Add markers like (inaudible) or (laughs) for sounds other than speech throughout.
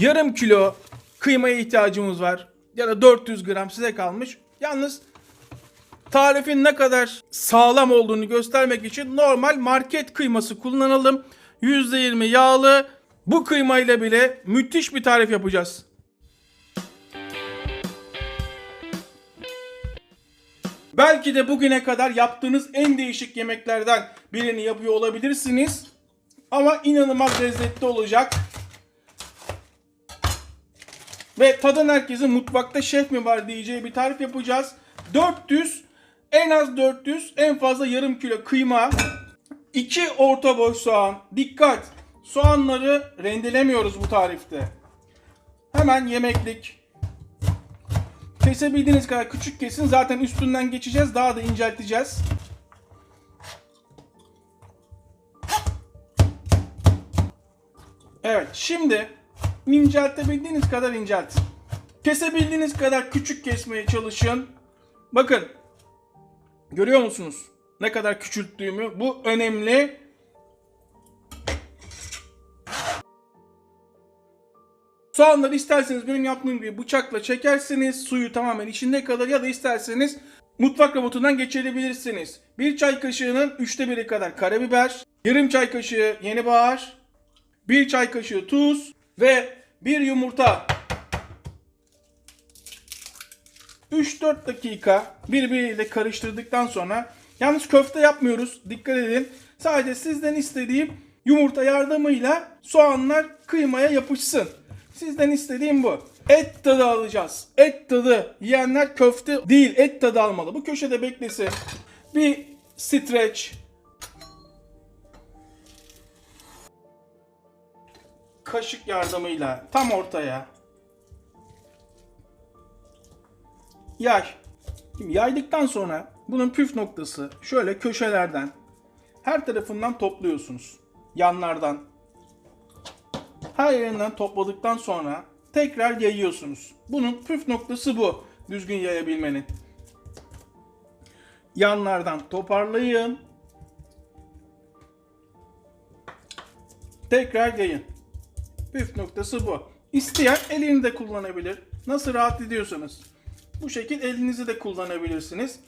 yarım kilo kıymaya ihtiyacımız var. Ya da 400 gram size kalmış. Yalnız tarifin ne kadar sağlam olduğunu göstermek için normal market kıyması kullanalım. %20 yağlı. Bu kıymayla bile müthiş bir tarif yapacağız. Belki de bugüne kadar yaptığınız en değişik yemeklerden birini yapıyor olabilirsiniz. Ama inanılmaz lezzetli olacak. Ve tadın herkesin mutfakta şef mi var diyeceği bir tarif yapacağız. 400 en az 400 en fazla yarım kilo kıyma. 2 orta boy soğan. Dikkat! Soğanları rendelemiyoruz bu tarifte. Hemen yemeklik. Kesebildiğiniz kadar küçük kesin. Zaten üstünden geçeceğiz. Daha da incelteceğiz. Evet şimdi inceltebildiğiniz kadar inceltin. Kesebildiğiniz kadar küçük kesmeye çalışın. Bakın görüyor musunuz ne kadar küçülttüğümü? Bu önemli. Soğanları isterseniz benim yaptığım gibi bıçakla çekersiniz. Suyu tamamen içinde kalır ya da isterseniz mutfak robotundan geçirebilirsiniz. Bir çay kaşığının üçte biri kadar karabiber, yarım çay kaşığı yeni bahar, bir çay kaşığı tuz ve bir yumurta. 3-4 dakika birbiriyle karıştırdıktan sonra yalnız köfte yapmıyoruz. Dikkat edin. Sadece sizden istediğim yumurta yardımıyla soğanlar kıymaya yapışsın. Sizden istediğim bu. Et tadı alacağız. Et tadı. Yiyenler köfte değil et tadı almalı. Bu köşede beklesin. Bir streç. Kaşık yardımıyla tam ortaya. Yay. Şimdi yaydıktan sonra bunun püf noktası şöyle köşelerden her tarafından topluyorsunuz. Yanlardan. Her yerinden topladıktan sonra tekrar yayıyorsunuz. Bunun püf noktası bu. Düzgün yayabilmenin. Yanlardan toparlayın. Tekrar yayın. Püf noktası bu. İsteyen elini de kullanabilir. Nasıl rahat ediyorsanız. Bu şekil elinizi de kullanabilirsiniz.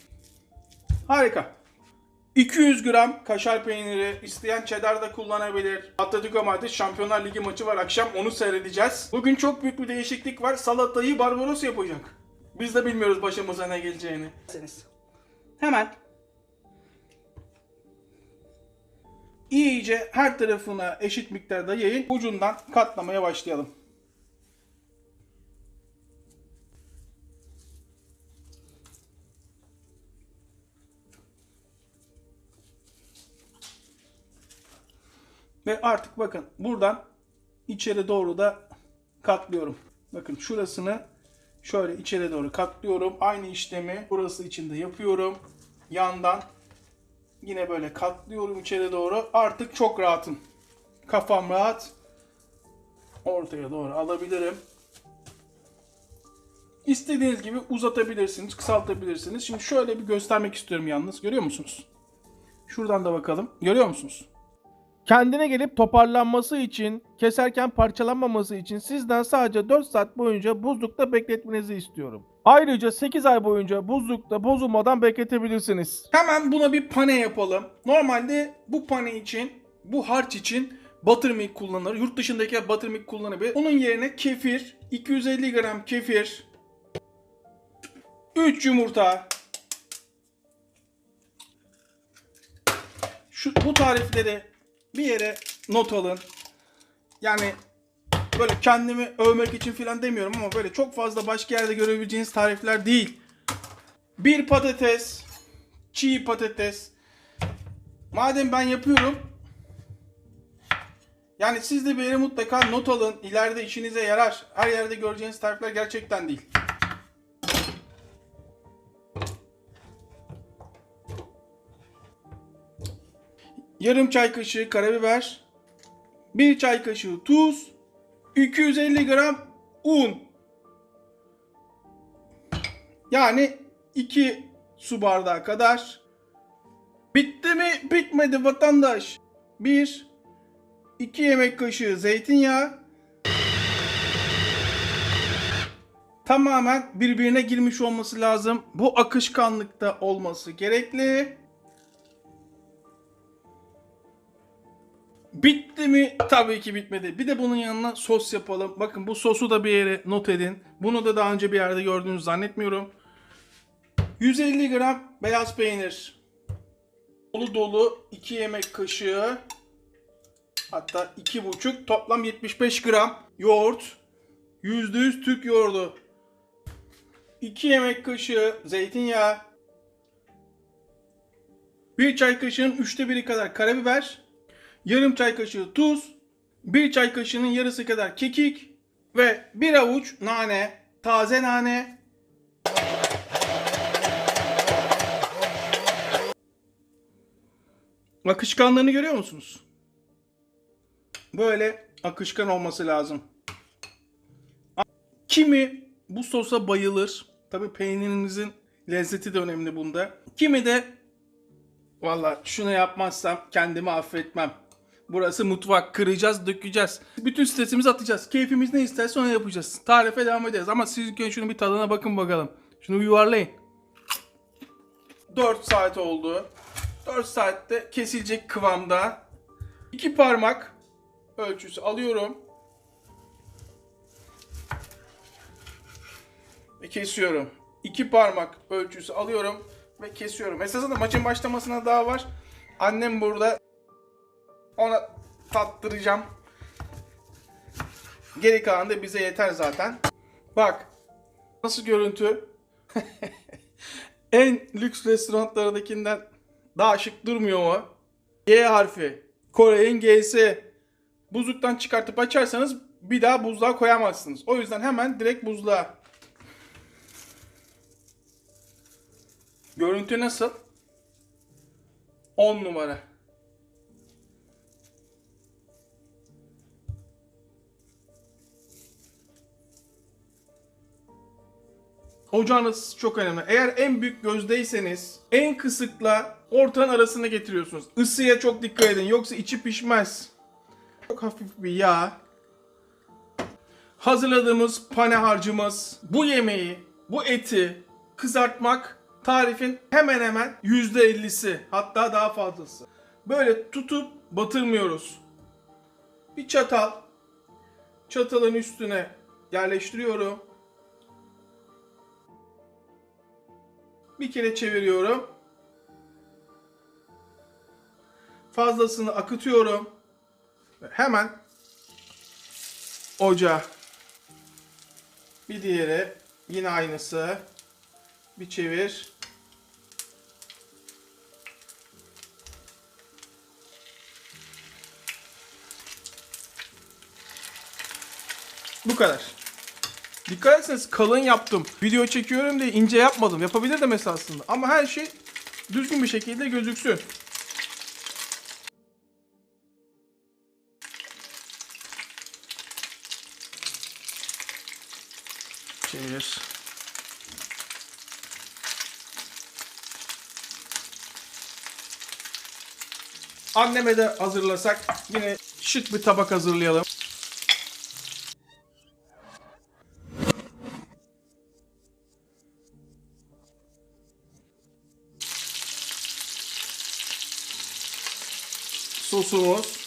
Harika. 200 gram kaşar peyniri, isteyen cheddar da kullanabilir. Atletico Madrid Şampiyonlar Ligi maçı var akşam onu seyredeceğiz. Bugün çok büyük bir değişiklik var. Salatayı Barbaros yapacak. Biz de bilmiyoruz başımıza ne geleceğini. Hemen iyice her tarafına eşit miktarda yayın. Ucundan katlamaya başlayalım. Ve artık bakın buradan içeri doğru da katlıyorum. Bakın şurasını şöyle içeri doğru katlıyorum. Aynı işlemi burası için de yapıyorum. Yandan yine böyle katlıyorum içeri doğru. Artık çok rahatım. Kafam rahat. Ortaya doğru alabilirim. İstediğiniz gibi uzatabilirsiniz, kısaltabilirsiniz. Şimdi şöyle bir göstermek istiyorum yalnız. Görüyor musunuz? Şuradan da bakalım. Görüyor musunuz? Kendine gelip toparlanması için, keserken parçalanmaması için sizden sadece 4 saat boyunca buzlukta bekletmenizi istiyorum. Ayrıca 8 ay boyunca buzlukta bozulmadan bekletebilirsiniz. Hemen buna bir pane yapalım. Normalde bu pane için, bu harç için buttermilk kullanılır. Yurt dışındaki buttermilk kullanabilir. Onun yerine kefir, 250 gram kefir, 3 yumurta, şu bu tarifleri bir yere not alın. Yani böyle kendimi övmek için falan demiyorum ama böyle çok fazla başka yerde görebileceğiniz tarifler değil. Bir patates, çiğ patates. Madem ben yapıyorum, yani siz de bir yere mutlaka not alın. İleride işinize yarar. Her yerde göreceğiniz tarifler gerçekten değil. yarım çay kaşığı karabiber, 1 çay kaşığı tuz, 250 gram un. Yani 2 su bardağı kadar. Bitti mi? Bitmedi vatandaş. 1 2 yemek kaşığı zeytinyağı. tamamen birbirine girmiş olması lazım. Bu akışkanlıkta olması gerekli. Bitti mi? Tabii ki bitmedi. Bir de bunun yanına sos yapalım. Bakın bu sosu da bir yere not edin. Bunu da daha önce bir yerde gördüğünüzü zannetmiyorum. 150 gram beyaz peynir. Dolu dolu 2 yemek kaşığı. Hatta 2,5 toplam 75 gram yoğurt. %100 Türk yoğurdu. 2 yemek kaşığı zeytinyağı. 1 çay kaşığının 3'te 1'i kadar karabiber. Yarım çay kaşığı tuz. 1 çay kaşığının yarısı kadar kekik. Ve 1 avuç nane. Taze nane. Akışkanlığını görüyor musunuz? Böyle akışkan olması lazım. Kimi bu sosa bayılır. Tabii peynirinizin lezzeti de önemli bunda. Kimi de valla şunu yapmazsam kendimi affetmem. Burası mutfak. Kıracağız, dökeceğiz. Bütün stresimizi atacağız. Keyfimiz ne isterse onu yapacağız. Tarife devam ederiz. Ama siz ilk önce şunu bir tadına bakın bakalım. Şunu bir yuvarlayın. 4 saat oldu. 4 saatte kesilecek kıvamda. 2 parmak ölçüsü alıyorum. Ve kesiyorum. 2 parmak ölçüsü alıyorum ve kesiyorum. Esasında maçın başlamasına daha var. Annem burada. Ona tattıracağım. Geri kalan da bize yeter zaten. Bak. Nasıl görüntü? (laughs) en lüks restoranlardakinden daha şık durmuyor mu? G harfi. Kore'nin G'si. Buzluktan çıkartıp açarsanız bir daha buzluğa koyamazsınız. O yüzden hemen direkt buzluğa. Görüntü nasıl? 10 numara. Ocağınız çok önemli. Eğer en büyük gözdeyseniz en kısıkla ortanın arasında getiriyorsunuz. Isıya çok dikkat edin yoksa içi pişmez. Çok hafif bir yağ. Hazırladığımız pane harcımız bu yemeği, bu eti kızartmak tarifin hemen hemen %50'si hatta daha fazlası. Böyle tutup batırmıyoruz. Bir çatal çatalın üstüne yerleştiriyorum. Bir kere çeviriyorum. Fazlasını akıtıyorum. Ve hemen ocağa. Bir diğeri yine aynısı. Bir çevir. Bu kadar. Dikkat etseniz kalın yaptım. Video çekiyorum diye ince yapmadım. Yapabilirdim esasında. Ama her şey düzgün bir şekilde gözüksün. Çevir. Anneme de hazırlasak yine şık bir tabak hazırlayalım. Sosumuz.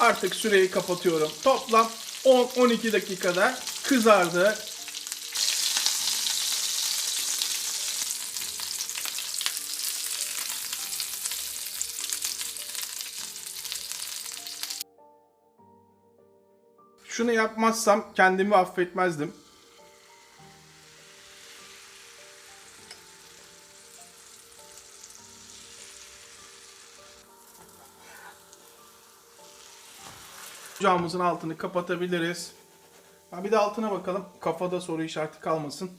Artık süreyi kapatıyorum. Toplam 10-12 dakikada kızardı. Şunu yapmazsam kendimi affetmezdim. Ocağımızın altını kapatabiliriz. Ha bir de altına bakalım. Kafada soru işareti kalmasın.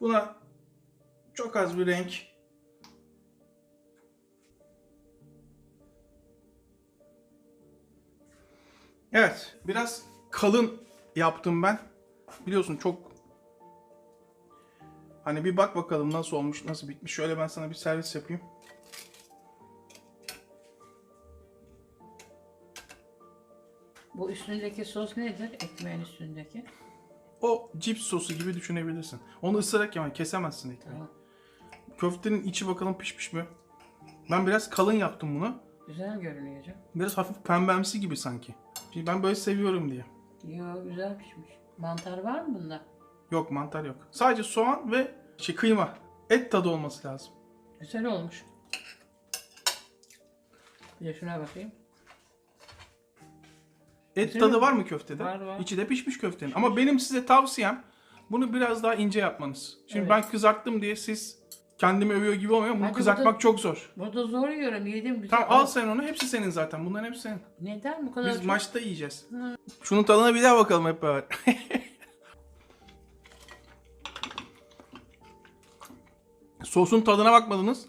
Buna çok az bir renk Evet, biraz kalın yaptım ben. Biliyorsun çok Hani bir bak bakalım nasıl olmuş, nasıl bitmiş. Şöyle ben sana bir servis yapayım. Bu üstündeki sos nedir? Ekmeğin üstündeki. O cips sosu gibi düşünebilirsin. Onu ısırarak yeme, kesemezsin ekmeği. Tamam. Köftenin içi bakalım pişmiş mi? Ben biraz kalın yaptım bunu. Güzel görünüyor. Biraz hafif pembemsi gibi sanki. Şimdi ben böyle seviyorum diye. Yo güzel pişmiş. Mantar var mı bunda? Yok mantar yok. Sadece soğan ve şey kıyma. Et tadı olması lazım. Güzel olmuş. Bir de şuna bakayım. Et Güzel tadı mi? var mı köftede? Var, var. İçi de pişmiş köftenin. Ama benim size tavsiyem bunu biraz daha ince yapmanız. Şimdi Evet. ben kızarttım diye siz kendimi övüyor gibi olmuyor. Bunu Hadi kızartmak burada- çok zor. Burada zor yiyorum. Yedim güzel. Tamam al sen onu. Hepsi senin zaten. Bunların hepsi senin. Neden bu kadar Biz çok? maçta yiyeceğiz. Şunun tadına bir daha bakalım hep beraber. (laughs) Sosun tadına bakmadınız.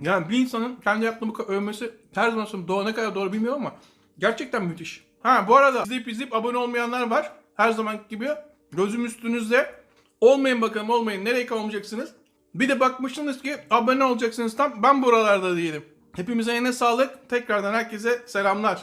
Yani bir insanın kendi yaptığı bu kadar övmesi her zaman söylüyorum doğru ne kadar doğru bilmiyorum ama gerçekten müthiş. Ha bu arada izleyip izleyip abone olmayanlar var. Her zaman gibi gözüm üstünüzde. Olmayın bakalım olmayın. Nereye olmayacaksınız? Bir de bakmışsınız ki abone olacaksınız tam ben buralarda değilim. Hepimize yine sağlık. Tekrardan herkese selamlar.